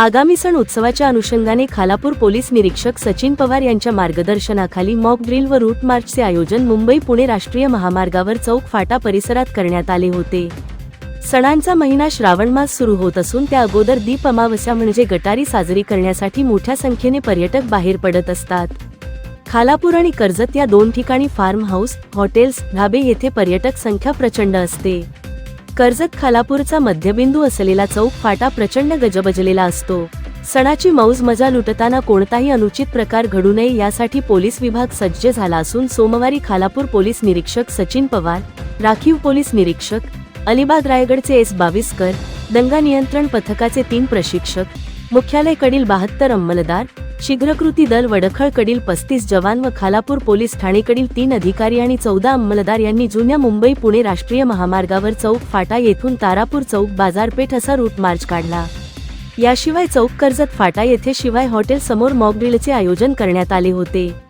आगामी सण उत्सवाच्या अनुषंगाने खालापूर पोलीस निरीक्षक सचिन पवार यांच्या मार्गदर्शनाखाली मॉक ड्रिल व रूट मार्चचे आयोजन मुंबई पुणे राष्ट्रीय महामार्गावर चौक फाटा परिसरात करण्यात आले होते. सणांचा महिना श्रावण मास सुरू होत असून त्या अगोदर दीप अमावस्या म्हणजे गटारी साजरी करण्यासाठी मोठ्या संख्येने पर्यटक बाहेर पडत असतात. खालापूर आणि कर्जत या दोन ठिकाणी फार्म हाऊस हॉटेल्स ढाबे येथे पर्यटक संख्या प्रचंड असते. कर्जत खालापूरचा मध्यबिंदू असलेला चौक फाटा प्रचंड गजबजलेला असतो. सणाची मौज मजा लुटताना कोणताही अनुचित प्रकार घडू नये यासाठी पोलीस विभाग सज्ज झाला असून सोमवारी खालापूर पोलीस निरीक्षक सचिन पवार राखीव पोलीस निरीक्षक अलिबाग रायगडचे एस बाविस्कर दंगा नियंत्रण पथकाचे तीन प्रशिक्षक मुख्यालयकडील बहात्तर अंमलदार शीघ्रकृती दल वडखळकडील पस्तीस जवान व खालापूर पोलीस ठाणेकडील तीन अधिकारी आणि चौदा अंमलदार यांनी जुन्या मुंबई पुणे राष्ट्रीय महामार्गावर चौक फाटा येथून तारापूर चौक बाजारपेठ असा रूट मार्च काढला. याशिवाय चौक कर्जत फाटा येथे शिवाय हॉटेल समोर मॉकड्रिलचे आयोजन करण्यात आले होते.